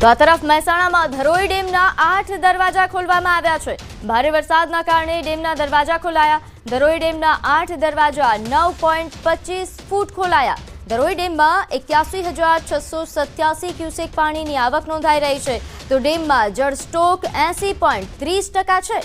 તો આ તરફ મહેસાણામાં ધરોઈ ડેમના આઠ દરવાજા ખોલવામાં આવ્યા છે. ભારે વરસાદના કારણે ડેમના દરવાજા ખોલાયા. ધરોઈ ડેમના આઠ દરવાજા નવ ફૂટ ખોલાયા. ધરોઈ ડેમમાં એક્યાસી હજાર છસો સત્યાસી ક્યુસેક પાણીની આવક નોંધાઈ રહી છે. તો ડેમમાં જળસ્ટોક એસી પોઈન્ટ ત્રીસ ટકા છે.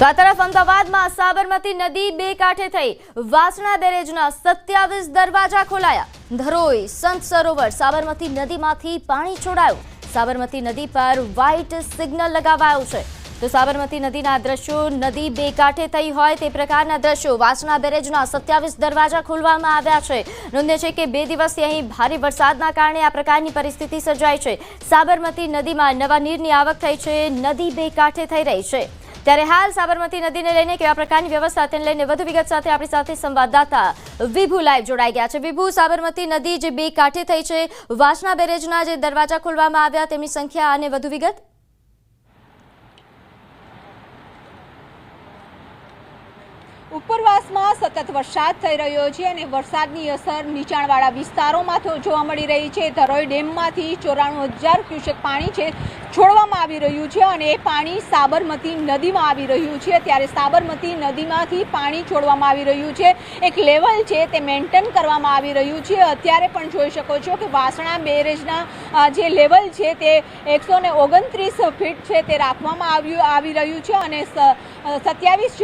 તો તરફ અમદાવાદમાં સાબરમતી નદી બે કાંઠે થઈ. વાસણા બેરેજના સત્યાવીસ દરવાજા ખોલાયા. ધરોઈ, સંત સરોવર સાબરમતી નદીમાંથી પાણી છોડાયું. સાબરમતી નદી પર વ્હાઇટ સિગ્નલ લગાવાયું છે. તો સાબરમતી નદીના દ્રશ્યો નદી બે કાંઠે થઈ હોય તે પ્રકારના દ્રશ્યો વાસણા બેરેજના સત્યાવીસ દરવાજા ખોલવામાં આવ્યા છે. નોંધ્ય છે કે બે દિવસથી અહીં ભારે વરસાદના કારણે આ પ્રકારની પરિસ્થિતિ સર્જાઈ છે. સાબરમતી નદીમાં નવા નીરની આવક થઈ છે. નદી બે કાંઠે થઈ રહી છે. ત્યારે હાલ સાબરમતી નદીને લઈને કેવા પ્રકારની વ્યવસ્થા તેને લઈને વધુ વિગત સાથે આપણી સાથે સંવાદદાતા વિભુ લાઈવ જોડાઈ ગયા છે. વિભુ, સાબરમતી નદી જે બે કાંઠે થઈ છે, વાસણા બેરેજના જે દરવાજા ખોલવામાં આવ્યા, તેમની સંખ્યા અને વધુ વિગત? ઉપરવાસમાં સતત વરસાદ થઈ રહ્યો છે અને વરસાદની અસર નીચાણવાળા વિસ્તારોમાં જોવા મળી રહી છે. ધરોઈ ડેમમાંથી ચોરાણું હજાર ક્યુસેક પાણી છે, છોડવામાં આવી રહ્યું છે અને એ પાણી સાબરમતી નદીમાં આવી રહ્યું છે. ત્યારે સાબરમતી નદીમાંથી પાણી છોડવામાં આવી રહ્યું છે. એક લેવલ છે, તે મેન્ટેન કરવામાં આવી રહ્યું છે. અત્યારે પણ જોઈ શકો છો કે વાસણા બેરેજના જે લેવલ છે, તે એકસો ઓગણત્રીસ ફીટ છે, તે રાખવામાં આવ્યું, આવી રહ્યું છે અને સત્યાવીસ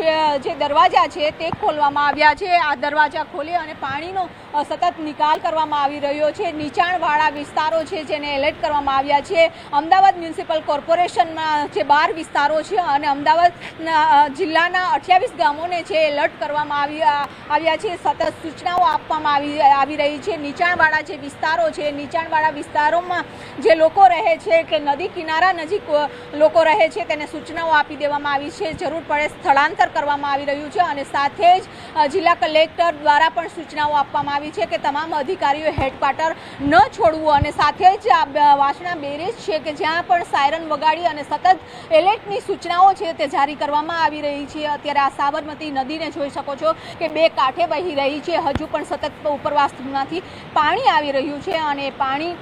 જે દરવાજા છે તે ખોલવામાં આવ્યા છે. આ દરવાજા ખોલી અને પાણીનો સતત નિકાલ કરવામાં આવી રહ્યો છે. નીચાણવાળા વિસ્તારો છે જેને એલર્ટ કરવામાં આવ્યા છે. અમદાવાદ મ્યુનિસિપલ કોર્પોરેશનમાં જે બાર વિસ્તારો છે અને અમદાવાદના જિલ્લાના અઠ્યાવીસ ગામોને છે એલર્ટ કરવામાં આવી આવ્યા છે. સતત સૂચનાઓ આપવામાં આવી આવી રહી છે. નીચાણવાળા જે વિસ્તારો છે, નીચાણવાળા વિસ્તારોમાં જે લોકો રહે છે કે નદી કિનારા નજીક લોકો રહે છે તેને સૂચનાઓ આપી દેવામાં આવી છે. જરૂર પડે સ્થળાંતર કરવામાં આવી રહ્યું છે અને સાથે જ જિલ્લા કલેક્ટર દ્વારા પણ સૂચનાઓ આપવામાં આવી છે કે તમામ અધિકારીઓ હેડક્વાર્ટર ન છોડવું અને સાથે જ વાસણા બેરેજ છે કે જ્યાં પણ સાયરન વગાડી અને સતત એલર્ટની સૂચનાઓ છે તે જારી કરવામાં આવી રહી છે. અત્યારે આ સાબરમતી નદીને જોઈ શકો છો કે બે કાંઠે વહી રહી છે. હજુ પણ સતત ઉપરવાસમાંથી પાણી આવી રહ્યું છે અને પાણી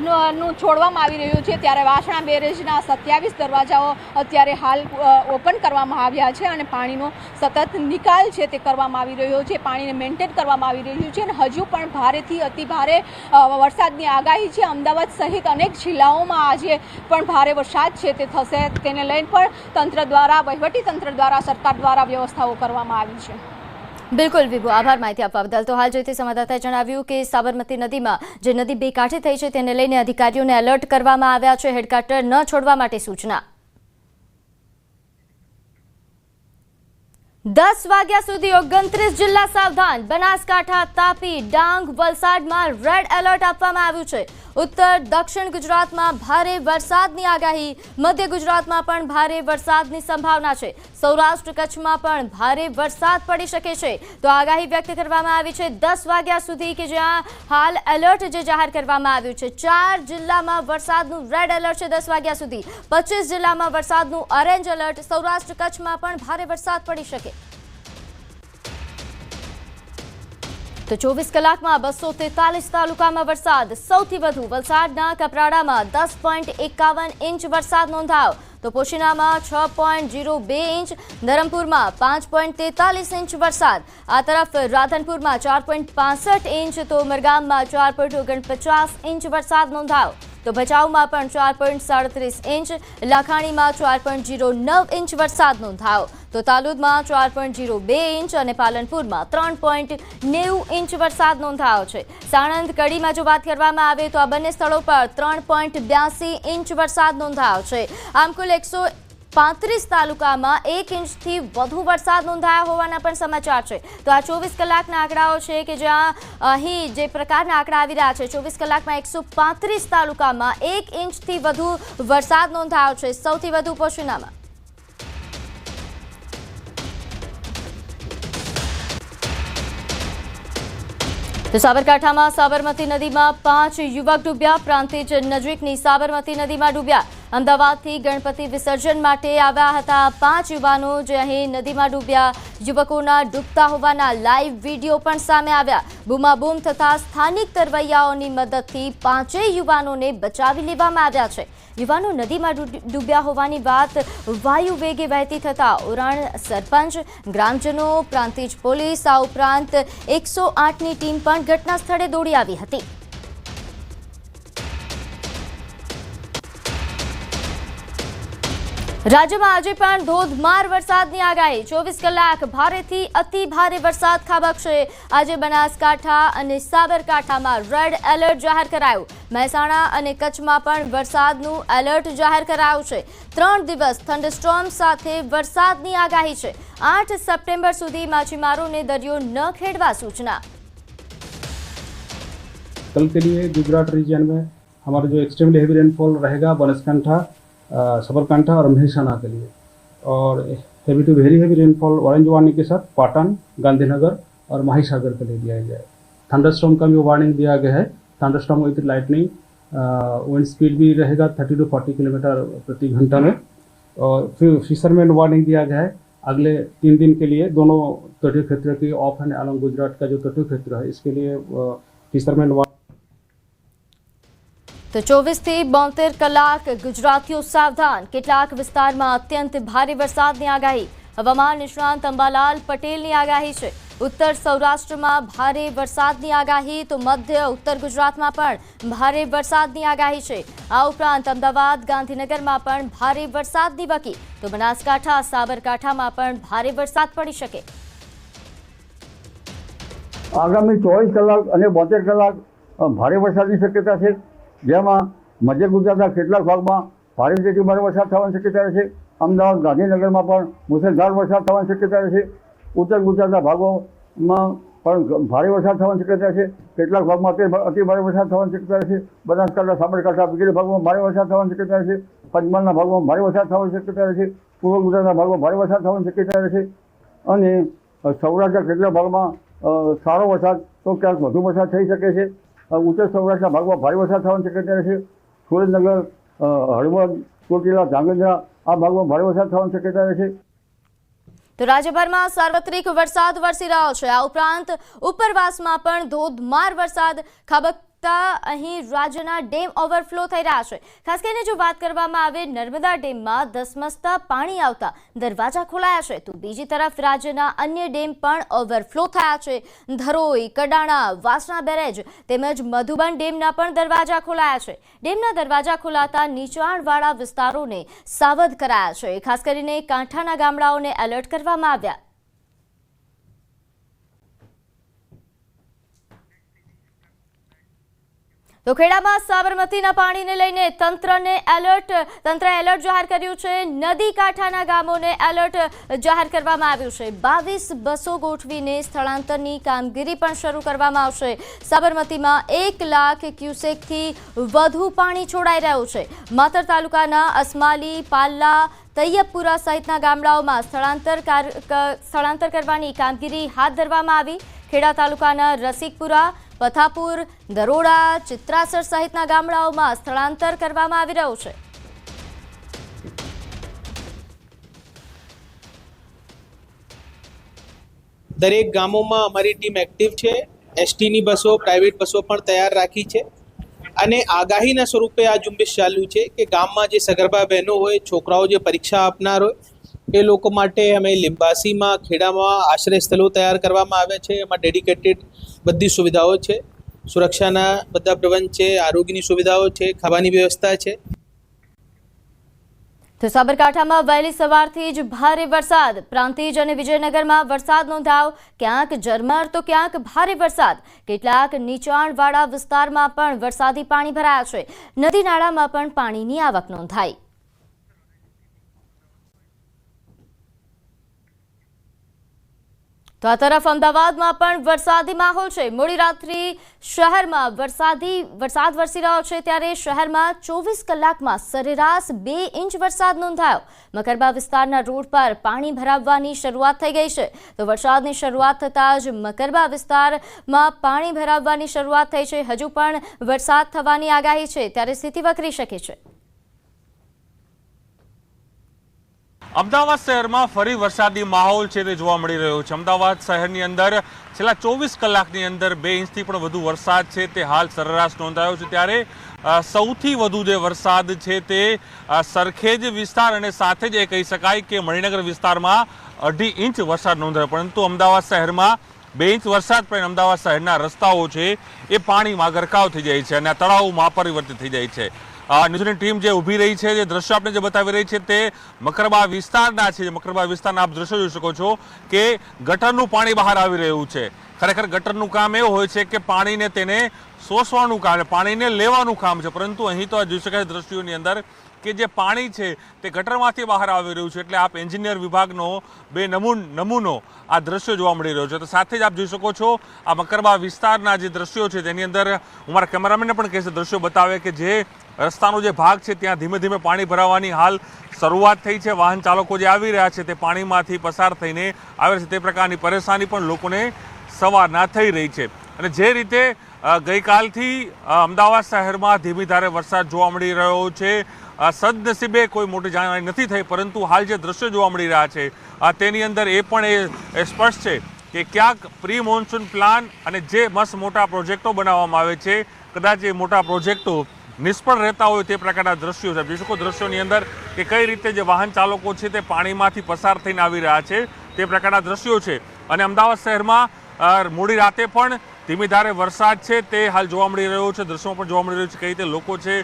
નું છોડવામાં આવી રહ્યું છે ત્યારે વાસણા બેરેજના સત્યાવીસ દરવાજાઓ અત્યારે હાલ ઓપન કરવામાં આવ્યા છે અને પાણીનો સતત નિકાલ છે તે કરવામાં આવી રહ્યો છે. પાણીને મેન્ટેન કરવામાં આવી રહ્યું છે અને હજુ પણ ભારેથી અતિ ભારે વરસાદની આગાહી છે. અમદાવાદ સહિત અનેક જિલ્લાઓમાં આજે પણ ભારે વરસાદ છે તે થશે. તેને લઈને પણ તંત્ર દ્વારા, વહીવટી તંત્ર દ્વારા, સરકાર દ્વારા વ્યવસ્થાઓ કરવામાં આવી છે. બિલકુલ વિભુ, આભાર માહિતી આપવા બદલ. તો હાલ જોઈતી સંવાદદાતાએ જણાવ્યું કે સાબરમતી નદીમાં જે નદી બે કાંઠે થઈ છે તેને લઈને અધિકારીઓને એલર્ટ કરવામાં આવ્યા છે. હેડક્વાર્ટર ન છોડવા માટે સૂચના. દસ વાગ્યા સુધી ઓગણત્રીસ જિલ્લા સાવધાન. બનાસકાંઠા, તાપી, ડાંગ, વલસાડમાં રેડ એલર્ટ આપવામાં આવ્યું છે. ઉત્તર, દક્ષિણ ગુજરાતમાં ભારે વરસાદની આગાહી. મધ્ય ગુજરાતમાં પણ ભારે વરસાદની સંભાવના છે. સૌરાષ્ટ્ર કચ્છમાં પણ ભારે વરસાદ પડી શકે છે. તો આગાહી વ્યક્ત કરવામાં આવી છે દસ વાગ્યા સુધી કે જ્યાં હાલ એલર્ટ જે જાહેર કરવામાં આવ્યું છે. ચાર જિલ્લામાં વરસાદનું રેડ એલર્ટ છે દસ વાગ્યા સુધી. પચીસ જિલ્લામાં વરસાદનું ઓરેન્જ એલર્ટ. સૌરાષ્ટ્ર કચ્છમાં પણ ભારે વરસાદ પડી શકે. તો ચોવીસ કલાકમાં બસો તેતાલીસ તાલુકામાં વરસાદ. સૌથી વધુ વલસાડના કપરાડામાં દસ પોઈન્ટ એકાવન ઇંચ વરસાદ નોંધાયો. તો પોશીનામાં છ પોઈન્ટ જીરો બે ઇંચ, ધરમપુરમાં પાંચ પોઈન્ટ તેતાલીસ ઇંચ વરસાદ. આ તરફ રાધનપુરમાં ચાર પોઈન્ટ પાસઠ ઇંચ, તો ઉમરગામમાં ચાર પોઈન્ટ ઓગણપચાસ ઇંચ વરસાદ નોંધાયો. તો ભચાઉમાં પણ ચાર પોઈન્ટ સાડત્રીસ ઇંચ, લાખાણીમાં ચાર પોઈન્ટ જીરો નવ ઇંચ વરસાદ નોંધાયો. તો તાલુદમાં ચાર પોઈન્ટ જીરો બે ઇંચ અને પાલનપુરમાં ત્રણ પોઈન્ટ નેવું ઇંચ વરસાદ નોંધાયો છે. સાણંદ કડીમાં જો વાત કરવામાં આવે તો આ બંને સ્થળો પર ત્રણ પોઈન્ટ બ્યાસી ઇંચ વરસાદ નોંધાયો છે. આમ કુલ એકસો પાંત્રીસ તાલુકામાં એક ઇંચથી વધુ વરસાદ નોંધાયા હોવાના પણ સમાચાર છે. તો આ ચોવીસ કલાકના આંકડાઓ છે કે જ્યાં અહીં જે પ્રકારના આંકડા આવી રહ્યા છે, ચોવીસ કલાકમાં એકસો તાલુકામાં એક ઇંચથી વધુ વરસાદ નોંધાયો છે. સૌથી વધુ પશુનામાં. તો સાબરકાંઠામાં સાબરમતી નદીમાં પાંચ યુવક ડૂબ્યા, પ્રાંતિજ નજીકની સાબરમતી નદીમાં ડૂબ્યા. અમદાવાદથી ગણપતિ વિસર્જન માટે આવ્યા હતા પાંચ યુવાનો જે અહીં નદીમાં ડૂબ્યા. યુવકોના ડૂબતા હોવાના લાઈવ વીડિયો પણ સામે આવ્યા. બૂમાબૂમ થતા સ્થાનિક તરવૈયાઓની મદદથી પાંચેય યુવાનોને બચાવી લેવામાં આવ્યા છે. યુવાનો નદીમાં ડૂબ્યા હોવાની વાત વાયુ વેગે વહેતી થતાં ઉરાણ સરપંચ, ગ્રામજનો, પ્રાંતિજ પોલીસ આ ઉપરાંત એકસો આઠની ટીમ પણ ઘટના સ્થળે દોડી આવી હતી. રાજ્યમાં આજે પણ ધોધમાર વરસાદની આગાહી ચોવીસ કલાક ભારેથી અતિ ભારે વરસાદ ખાબકશે આજે બનાસકાંઠા અને સાબરકાંઠામાં રેડ એલર્ટ જાહેર કરાયું મહેસાણા અને કચ્છમાં પણ વરસાદનું એલર્ટ જાહેર કરાયું છે ત્રણ દિવસ થંડરસ્ટોર્મ સાથે વરસાદની આગાહી છે આઠ સપ્ટેમ્બર સુધી માછીમારોને દરિયો ન ખેડવા સૂચના कल के लिए गुजरात रीजन में हमारा जो एक्सट्रीमली हेवी रेनफॉल रहेगा बनसकंठा अ, साबरकांठा और महेसाना के लिए। और heavy to very heavy rainfall orange warning के साथ पाटन, गांधीनगर और माहीसागर के लिए दिया गया है। थंडरस्टॉर्म का भी वार्निंग दिया गया है। Thunderstorm with lightning wind speed भी रहेगा थर्टी टू फोर्टी किलोमीटर प्रति घंटा में। और फिर फिशरमैन वार्निंग दिया गया है। अगले तीन दिन के लिए दोनों तटीय क्षेत्र की ऑफ़ एंड अलॉन्ग गुजरात का जो तटीय क्षेत्र है, इसके लिए फिशरमैन તો ચોવીસથી બોતેર કલાક ગુજરાતીઓ સાવધાન. કેટલાક વિસ્તારમાં અત્યંત ભારે વરસાદની આગાહી. હવામાન નિષ્ણાંત અંબાલાલ પટેલની આગાહી છે. ઉત્તર સૌરાષ્ટ્રમાં ભારે વરસાદની આગાહી તો મધ્ય ઉત્તર ગુજરાતમાં પણ ભારે વરસાદની આગાહી છે. આ ઉપરાંત અમદાવાદ, ગાંધીનગરમાં પણ ભારે વરસાદની વકી. તો બનાસકાંઠા, સાબરકાંઠામાં પણ ભારે વરસાદ પડી શકે. આગામી ચોવીસ કલાક અને બોતેર કલાક ભારે વરસાદની શક્યતા છે. જેમાં મધ્ય ગુજરાતના કેટલાક ભાગમાં ભારેથી ભારે વરસાદ થવાની શક્યતા છે. અમદાવાદ, ગાંધીનગરમાં પણ મુસળધાર વરસાદ થવાની શક્યતા છે. ઉત્તર ગુજરાતના ભાગોમાં પણ ભારે વરસાદ થવાની શક્યતા છે. કેટલાક ભાગમાં અતિ ભારે વરસાદ થવાની શક્યતા છે. બનાસકાંઠા, સાબરકાંઠા વગેરે ભાગમાં ભારે વરસાદ થવાની શક્યતા છે. પંચમહાલના ભાગમાં ભારે વરસાદ થવાની શક્યતા છે. પૂર્વ ગુજરાતના ભાગમાં ભારે વરસાદ થવાની શક્યતા છે. અને સૌરાષ્ટ્રના કેટલાક ભાગમાં સારો વરસાદ, તો ક્યાંક વધુ વરસાદ થઈ શકે છે. ઉત્તર સૌરાષ્ટ્રના ભાગમાં ભારે વરસાદ થવાની શક્યતા છે. સુરેન્દ્રનગર હળવદ, ચોટીલા, ધાંગધ્રા આ ભાગમાં ભારે વરસાદ થવાની શક્યતા છે. તો રાજ્યભરમાં સાર્વત્રિક વરસાદ વરસી રહ્યો છે. આ ઉપરાંત ઉપરવાસમાં પણ ધોધમાર વરસાદ ખાબકતા અહીં રાજ્યના ડેમ ઓવરફ્લો થઈ રહ્યા છે. ખાસ કરીને જો વાત કરવામાં આવે, નર્મદા ડેમમાં ધસમસતા પાણી આવતા દરવાજા ખોલાયા છે. તો બીજી તરફ રાજ્યના અન્ય ડેમ પણ ઓવરફ્લો થયા છે. ધરોઈ, કડાણા, વાસણા બેરેજ તેમજ મધુબન ડેમના પણ દરવાજા ખોલાયા છે. ડેમના દરવાજા ખોલાતા નીચાણવાળા વિસ્તારોને સાવધ કરાયા છે. ખાસ કરીને કાંઠાના ગામડાઓને એલર્ટ કરવામાં આવ્યા. તો ખેડામાં સાબરમતીના પાણીને લઈને તંત્રને એલર્ટ તંત્ર એલર્ટ જાહેર કર્યું છે. નદી કાંઠાના ગામોને એલર્ટ જાહેર કરવામાં આવ્યું છે. બાવીસ બસો ગોઠવીને સ્થળાંતરની કામગીરી પણ શરૂ કરવામાં આવશે. સાબરમતીમાં એક લાખ ક્યુસેકથી વધુ પાણી છોડાઈ રહ્યું છે. માતર તાલુકાના અસમાલી, પાલ્લા, તૈયબપુરા સહિતના ગામડાઓમાં સ્થળાંતર સ્થળાંતર કરવાની કામગીરી હાથ ધરવામાં આવી. ખેડા તાલુકાના રસિકપુરા પથાપુર, દરોડા, ચિત્રાસર સહિતના ગામડાઓમાં સ્થળાંતર કરવામાં આવી રહ્યું છે. દરેક ગામોમાં અમારી ટીમ એક્ટિવ છે. એસટીની બસો, પ્રાઇવેટ બસો પણ તૈયાર રાખી છે. અને આગાહીના સ્વરૂપે આ ઝુંબેશ ચાલુ છે કે ગામમાં જે સગર્ભા બહેનો હોય, છોકરાઓ જે પરીક્ષા આપનાર હોય એ લોકો માટે અમે લિંબાસીમાં, ખેડામાં આશ્રય સ્થળો તૈયાર કરવામાં આવ્યા છે. એમાં ડેડિકેટેડ બધી સુવિધાઓ છે. સુરક્ષાના બધા પ્રબંધ છે, આરોગ્યની સુવિધાઓ છે, ખાવાની વ્યવસ્થા છે. તો સાબરકાંઠામાં વહેલી સવારથી જ ભારે વરસાદ, પ્રાંતિજ અને વિજયનગરમાં વરસાદ નોંધાયો. ક્યાંક ઝરમર તો ક્યાંક ભારે વરસાદ. કેટલાક નીચાણવાળા વિસ્તારમાં પણ વરસાદી પાણી ભરાયા છે. નદી નાળામાં પણ પાણીની આવક નોંધાઈ. તો આ તરફ અમદાવાદમાં પણ વરસાદી માહોલ છે. મોડી રાત્રિ શહેરમાં વરસાદી વરસાદ વરસી રહ્યો છે ત્યારે શહેરમાં ચોવીસ કલાકમાં સરેરાશ બે ઇંચ વરસાદ નોંધાયો. મકરબા વિસ્તારના રોડ પર પાણી ભરાવવાની શરૂઆત થઈ ગઈ છે. તો વરસાદની શરૂઆત થતાં જ મકરબા વિસ્તારમાં પાણી ભરાવવાની શરૂઆત થઈ છે. હજુ પણ વરસાદ થવાની આગાહી છે. ત્યારે સ્થિતિ વકરી શકે છે. અમદાવાદ શહેરમાં ફરી વરસાદી માહોલ છે તે જોવા મળી રહ્યો છે. અમદાવાદ શહેરની અંદર છેલ્લા ચોવીસ કલાકની અંદર બે ઇંચથી પણ વધુ વરસાદ છે તે હાલ સરેરાશ નોંધાયો છે. ત્યારે સૌથી વધુ જે વરસાદ છે તે સરખેજ વિસ્તાર અને સાથે જ એ કહી શકાય કે મણિનગર વિસ્તારમાં અઢી ઇંચ વરસાદ નોંધાયો. પરંતુ અમદાવાદ શહેરમાં બે ઇંચ વરસાદ પણ અમદાવાદ શહેરના રસ્તાઓ છે એ પાણીમાં ગરકાવ થઈ જાય છે અને તળાવમાં પરિવર્તિત થઈ જાય છે. આ ન્યૂઝની ટીમ જે ઊભી રહી છે, જે દ્રશ્યો આપણે જે બતાવી રહી છે તે મકરબા વિસ્તારના છે મકરબા વિસ્તારના આપ દ્રશ્યો જોઈ શકો છો કે ગટરનું પાણી બહાર આવી રહ્યું છે. ખરેખર ગટરનું કામ એવું હોય છે કે પાણીને તેને શોષવાનું કામ, પાણીને લેવાનું કામ છે. પરંતુ અહીં તો આ જોઈ શકાય દ્રશ્યોની અંદર કે જે પાણી છે તે ગટરમાંથી બહાર આવી રહ્યું છે, એટલે આપ એન્જિનિયર વિભાગનો બે નમૂન, નમૂનો આ દ્રશ્યો જોવા મળી રહ્યો છે. તો સાથે જ આપ જોઈ શકો છો, આ મકરબા વિસ્તારના જે દ્રશ્યો છે, તેની અંદર હું મારા કેમેરામેનને પણ કહેશે, દ્રશ્યો બતાવે કે જે રસ્તાનો જે ભાગ છે, ત્યાં ધીમે ધીમે પાણી ભરાવાની હાલ શરૂઆત થઈ છે. વાહન ચાલકો જે આવી રહ્યા છે, તે પાણીમાંથી પસાર થઈને આવે છે. તે પ્રકારની પરેશાની પણ લોકોને સવારના થઈ રહી છે. અને જે રીતે ગઈકાલથી અમદાવાદ શહેરમાં ધીમી ધારે વરસાદ જોવા મળી રહ્યો છે. સદનસીબે કોઈ મોટી જાણકારી નથી થઈ, પરંતુ હાલ જે દ્રશ્યો જોવા મળી રહ્યા છે તેની અંદર એ પણ એ- સ્પષ્ટ છે કે ક્યાંક પ્રી મોન્સૂન પ્લાન અને જે મસ્ત મોટા પ્રોજેક્ટો બનાવવામાં આવે છે, કદાચ એ મોટા પ્રોજેક્ટો નિષ્ફળ રહેતા હોય તે પ્રકારના દ્રશ્યો છે. જોઈ શકો દ્રશ્યોની અંદર કે કઈ રીતે જે વાહન ચાલકો છે તે પાણીમાંથી પસાર થઈને આવી રહ્યા છે, તે પ્રકારના દ્રશ્યો છે. અને અમદાવાદ શહેરમાં મોડી રાતે પણ ધીમી ધારે વરસાદ છે, તે હાલ જોવા મળી રહ્યો છે દ્રશ્યોમાં પણ જોવા મળી રહ્યું છે કઈ રીતે લોકો છે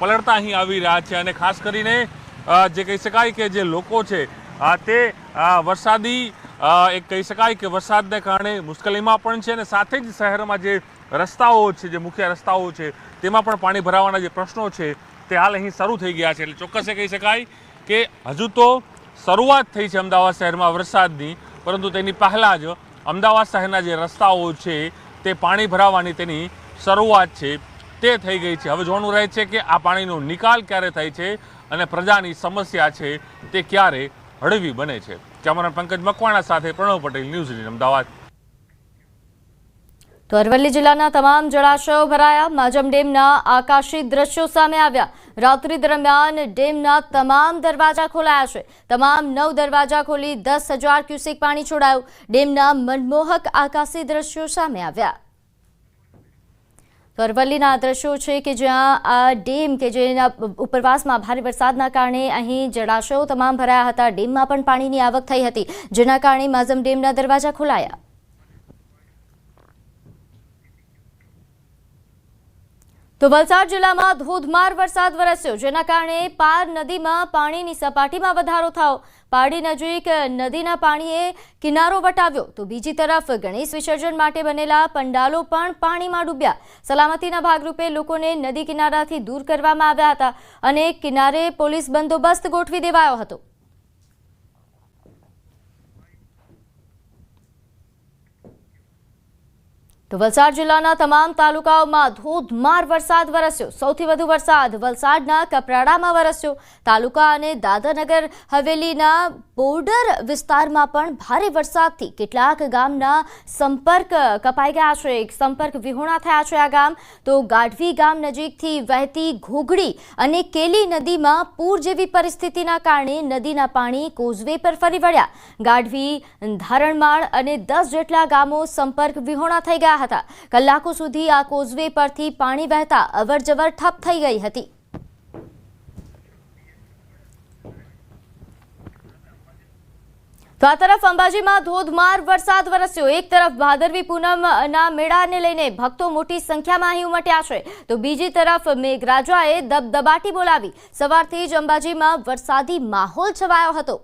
પલળતા અહીં આવી રહ્યા છે અને ખાસ કરીને જે કહી શકાય કે જે લોકો છે તે વરસાદી એક કહી શકાય કે વરસાદને કારણે મુશ્કેલીમાં પણ છે અને સાથે જ શહેરમાં જે રસ્તાઓ છે, જે મુખ્ય રસ્તાઓ છે, તેમાં પણ પાણી ભરાવાના જે પ્રશ્નો છે, તે હાલ અહીં શરૂ થઈ ગયા છે. એટલે ચોક્કસ કહી શકાય કે હજુ તો શરૂઆત થઈ છે અમદાવાદ શહેરમાં વરસાદની, પરંતુ તેની પહેલાં જ અમદાવાદ શહેરના જે રસ્તાઓ છે તે પાણી ભરાવાની તેની શરૂઆત છે, તે થઈ ગઈ છે. હવે જોવાનું રહે છે કે આ પાણીનો નિકાલ ક્યારે થાય છે અને પ્રજાની સમસ્યા છે તે ક્યારે હળવી બને છે. કેમેરા પંકજ મકવાણા સાથે પ્રણવ પટેલ, ન્યૂઝ અમદાવાદ. તો અરવલ્લી જિલ્લાના તમામ જળાશયો ભરાયા. માજમ ડેમના આકાશી દ્રશ્યો સામે આવ્યા. રાત્રિ દરમિયાન ડેમના તમામ દરવાજા ખોલાયા છે. તમામ નવ દરવાજા ખોલી દસ હજાર ક્યુસેક પાણી છોડાયું. ડેમના મનમોહક આકાશી દ્રશ્યો સામે આવ્યા. તો અરવલ્લીના દ્રશ્યો છે કે જ્યાં આ ડેમ કે જેના ઉપરવાસમાં ભારે વરસાદના કારણે અહીં જળાશયો તમામ ભરાયા હતા. ડેમમાં પણ પાણીની આવક થઈ હતી. જેના કારણે માઝમ ડેમના દરવાજા ખોલાયા. તો વલસાડ જિલ્લામાં ધોધમાર વરસાદ વરસ્યો, જેના કારણે પાર નદીમાં પાણીની સપાટીમાં વધારો થયો. પારડી નજીક નદીના પાણીએ કિનારો વટાવ્યો. તો બીજી તરફ ગણેશ વિસર્જન માટે બનેલા પંડાલો પણ પાણીમાં ડૂબ્યા. સલામતીના ભાગરૂપે લોકોને નદી કિનારાથી દૂર કરવામાં આવ્યા હતા અને કિનારે પોલીસ બંદોબસ્ત ગોઠવી દેવાયો હતો. તો વલસાડ જિલ્લાના તમામ તાલુકાઓમાં ધોધમાર વરસાદ વરસ્યો. સૌથી વધુ વરસાદ વલસાડના કપરાડામાં વરસ્યો. તાલુકા અને દાદરનગર હવેલીના બોર્ડર વિસ્તારમાં પણ ભારે વરસાદથી કેટલાક ગામના સંપર્ક કપાઈ ગયા છે. સંપર્ક વિહોણા થયા છે આ ગામ. તો ગાઢવી ગામ નજીકથી વહેતી ઘોઘડી અને કેલી નદીમાં પૂર જેવી પરિસ્થિતિના કારણે નદીના પાણી કોઝવે પર ફરી વળ્યા. ગાઢવી, ધારણમાળ અને દસ જેટલા ગામો સંપર્ક વિહોણા થઈ ગયા હતા. કલાકો સુધી આ કોઝવે પરથી પાણી વહેતા અવરજવર ઠપ થઈ ગઈ હતી. આ તરફ અંબાજીમાં ધોધમાર વરસાદ વરસ્યો. એક તરફ ભાદરવી પૂનમના મેળાને લઈને ભક્તો મોટી સંખ્યામાં અહીં ઉમટ્યા છે. તો બીજી તરફ મેઘરાજાએ દબદબાટી બોલાવી. સવારથી જ અંબાજીમાં વરસાદી માહોલ છવાયો હતો.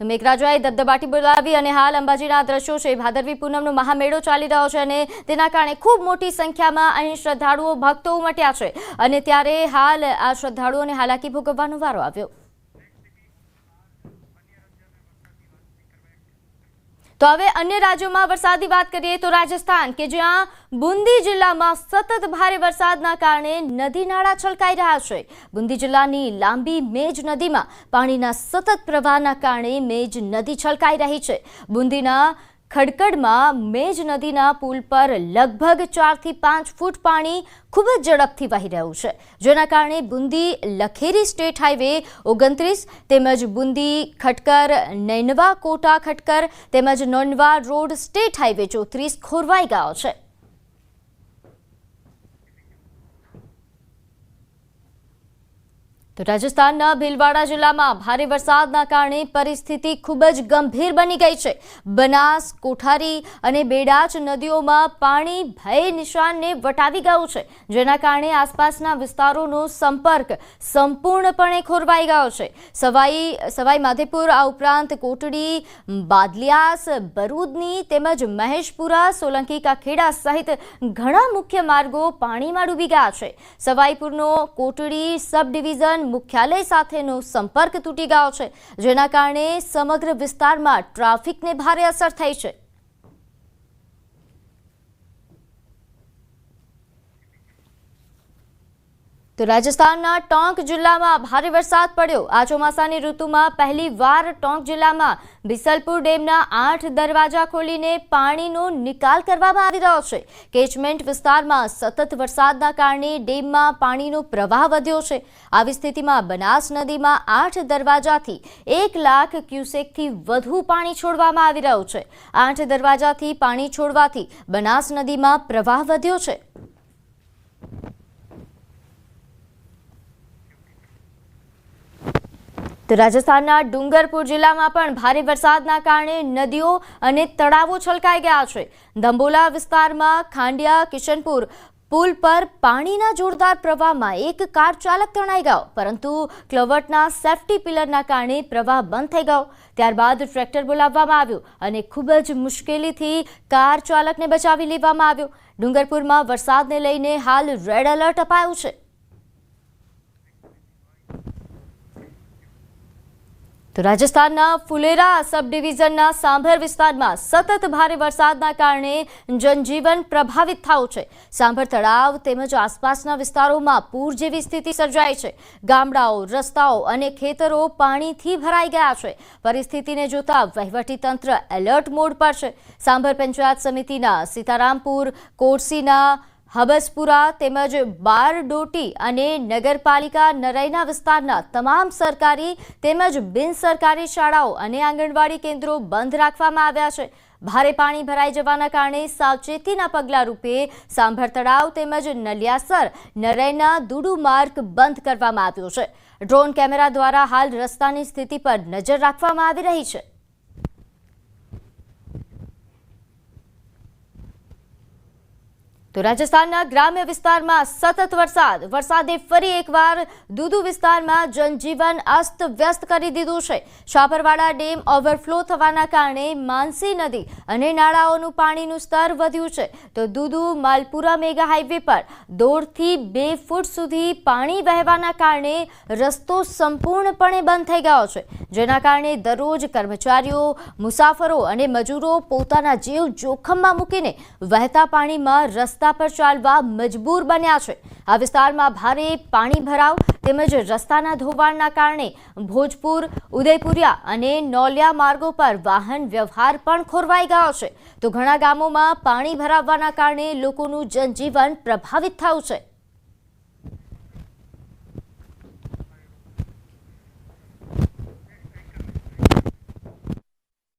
તો મેઘરાજાએ દબદબાટી બોલાવી અને હાલ અંબાજીના દ્રશ્યો છે. ભાદરવી પૂનમનો મહામેળો ચાલી રહ્યો છે અને તેના કારણે ખૂબ મોટી સંખ્યામાં અહીં શ્રદ્ધાળુઓ, ભક્તો ઉમટ્યા છે. અને ત્યારે હાલ આ શ્રદ્ધાળુઓને હાલાકી ભોગવવાનો વારો આવ્યો. તો હવે અન્ય રાજ્યોમાં વરસાદની વાત કરીએ તો રાજસ્થાન, કે જ્યાં બુંદી જિલ્લામાં સતત ભારે વરસાદના કારણે નદી નાળા છલકાઈ રહ્યા છે. બુંદી જિલ્લાની લાંબી મેજ નદીમાં પાણીના સતત પ્રવાહના કારણે મેજ નદી છલકાઈ રહી છે. બુંદીના ખડકડમાં મેજ નદીના પુલ પર લગભગ ચારથી પાંચ ફૂટ પાણી ખૂબ જ ઝડપથી વહી રહ્યું છે. જેના કારણે બુંદી લખેરી સ્ટેટ હાઈવે ઓગણત્રીસ તેમજ બુંદી ખટકર નૈનવા કોટા ખટકર તેમજ નોનવા રોડ સ્ટેટ હાઈવે ચોત્રીસ ખોરવાઈ ગયો છે. તો રાજસ્થાનના ભીલવાડા જિલ્લામાં ભારે વરસાદના કારણે પરિસ્થિતિ ખૂબ જ ગંભીર બની ગઈ છે. બનાસ, કોઠારી અને બેડાચ નદીઓમાં પાણી ભય નિશાનને વટાવી ગયું છે, જેના કારણે આસપાસના વિસ્તારોનો સંપર્ક સંપૂર્ણપણે ખોરવાઈ ગયો છે. સવાઈ સવાઈ માધેપુર, આ ઉપરાંત કોટડી, બાદલિયાસ, બરૂદની તેમજ મહેશપુરા, સોલંકી, કાખેડા સહિત ઘણા મુખ્ય માર્ગો પાણીમાં ડૂબી ગયા છે. સવાઈપુરનો કોટડી સબ ડિવિઝન મુખ્યાલય સાથેનો સંપર્ક તૂટી ગયો છે, જેના કારણે સમગ્ર વિસ્તારમાં ટ્રાફિકને ભારે અસર થઈ છે. તો રાજસ્થાનના ટોંક જિલ્લામાં ભારે વરસાદ પડ્યો. આ ચોમાસાની ઋતુમાં પહેલીવાર ટોંક જિલ્લામાં બિસલપુર ડેમના આઠ દરવાજા ખોલીને પાણીનો નિકાલ કરવામાં આવી રહ્યો છે. કેચમેન્ટ વિસ્તારમાં સતત વરસાદના કારણે ડેમમાં પાણીનો પ્રવાહ વધ્યો છે. આવી સ્થિતિમાં બનાસ નદીમાં આઠ દરવાજાથી એક લાખ ક્યુસેકથી વધુ પાણી છોડવામાં આવી રહ્યું છે. આઠ દરવાજાથી પાણી છોડવાથી બનાસ નદીમાં પ્રવાહ વધ્યો છે. તો રાજસ્થાનના ડુંગરપુર જિલ્લામાં પણ ભારે વરસાદના કારણે નદીઓ અને તળાવો છલકાઈ ગયા છે. દંબોલા વિસ્તારમાં ખાંડિયા, કિશનપુર પુલ પર પાણીના જોરદાર પ્રવાહમાં એક કાર ચાલક તણાઈ ગયો, પરંતુ ક્લવટના સેફટી પિલરના કારણે પ્રવાહ બંધ થઈ ગયો. ત્યારબાદ ટ્રેક્ટર બોલાવવામાં આવ્યું અને ખૂબ જ મુશ્કેલીથી કાર ચાલકને બચાવી લેવામાં આવ્યો. ડુંગરપુરમાં વરસાદને લઈને હાલ રેડ એલર્ટ અપાયું છે. તો રાજસ્થાનના ફુલેરા સબ ડિવિઝનના સાંભર વિસ્તારમાં સતત ભારે વરસાદના કારણે જનજીવન પ્રભાવિત થયું છે. સાંભર તળાવ તેમજ આસપાસના વિસ્તારોમાં પૂર જેવી સ્થિતિ સર્જાઈ છે. ગામડાઓ, રસ્તાઓ અને ખેતરો પાણીથી ભરાઈ ગયા છે. પરિસ્થિતિને જોતા વહીવટીતંત્ર એલર્ટ મોડ પર છે. સાંભર પંચાયત સમિતિના સીતારામપુર, કોરસીના હબસપુરા તેમજ બારડોટી અને નગરપાલિકા નરૈના વિસ્તારના તમામ સરકારી તેમજ બિનસરકારી શાળાઓ અને આંગણવાડી કેન્દ્રો બંધ રાખવામાં આવ્યા છે. ભારે પાણી ભરાઈ જવાના કારણે સાવચેતીના પગલા રૂપે સાંભર તળાવ તેમજ નલિયાસર નરૈના દુડુ માર્ગ બંધ કરવામાં આવ્યો છે. ડ્રોન કેમેરા દ્વારા હાલ રસ્તાની સ્થિતિ પર નજર રાખવામાં આવી રહી છે. તો રાજસ્થાનના ગ્રામ્ય વિસ્તારમાં સતત વરસાદ. વરસાદે ફરી એકવાર દુધુ વિસ્તારમાં જનજીવન અસ્ત વ્યસ્ત કરી દીધું છે. શાપરવાડા ડેમ ઓવરફ્લો થવાના કારણે માનસી નદી અને નાળાઓનું પાણીનું સ્તર વધ્યું છે. તો દુધુ માલપુરા મેગા હાઈવે પર દોઢથી બે ફૂટ સુધી પાણી વહેવાના કારણે રસ્તો સંપૂર્ણપણે બંધ થઈ ગયો છે. જેના કારણે દરરોજ કર્મચારીઓ, મુસાફરો અને મજૂરો પોતાના જીવ જોખમમાં મૂકીને વહેતા પાણીમાં રસ્તા પર ચાલવા મજબૂર બન્યા છે. આ વિસ્તારમાં ભારે પાણી ભરાવ તેમજ રસ્તાના ધોવાણના કારણે ભોજપુર, ઉદયપુરિયા અને નોલિયા માર્ગો પર વાહન વ્યવહાર પણ ખોરવાઈ ગયો છે. તો ઘણા ગામોમાં પાણી ભરાવવાના કારણે લોકોનું જનજીવન પ્રભાવિત થયું છે.